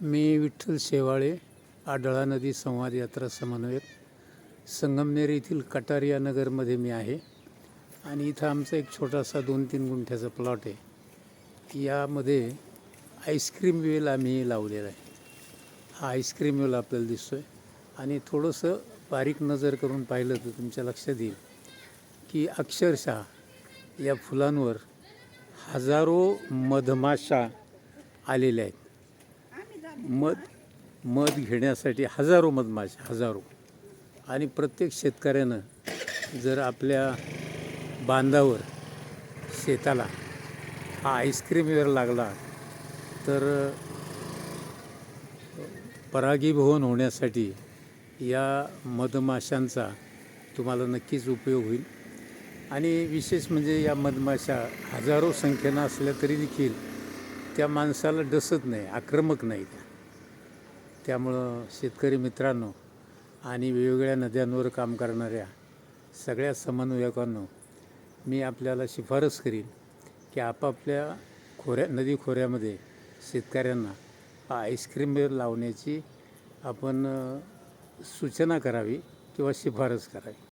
मी विठ्ठल शेवाळे आडळा नदी संवाद यात्रा समन्वयक. संगमनेर येथील कटारिया नगरमध्ये मी आहे. आणि इथं आमचा एक छोटासा दोन तीन गुंठ्याचा प्लॉट आहे. यामध्ये आईस्क्रीम वेल आम्ही लावलेला आहे. हा आईस्क्रीम वेल आपल्याला दिसतो आहे आणि थोडंसं बारीक नजर करून पाहिलं तर तुमच्या लक्षात येईल की अक्षरशः या फुलांवर हजारो मधमाशा आलेल्या आहेत. मध मध घेण्यासाठी हजारो मधमाशा हजारो. आणि प्रत्येक शेतकऱ्यानं जर आपल्या बांधावर शेताला हा आईस्क्रीम वेअर लागला तर परागीभवन होण्यासाठी या मधमाशांचा तुम्हाला नक्कीच उपयोग होईल. आणि विशेष म्हणजे या मधमाशा हजारो संख्येनं असल्या तरी देखील त्या माणसाला डसत नाही आक्रमक नाही त्या. त्यामुळं शेतकरी मित्रांनो आणि वेगवेगळ्या नद्यांवर काम करणाऱ्या सगळ्या समन्वयकांनो मी आपल्याला शिफारस करीन की आपापल्या खोऱ्या नदी खोऱ्यामध्ये शेतकऱ्यांना आईस्क्रीम लावण्याची आपण सूचना करावी किंवा शिफारस करावी.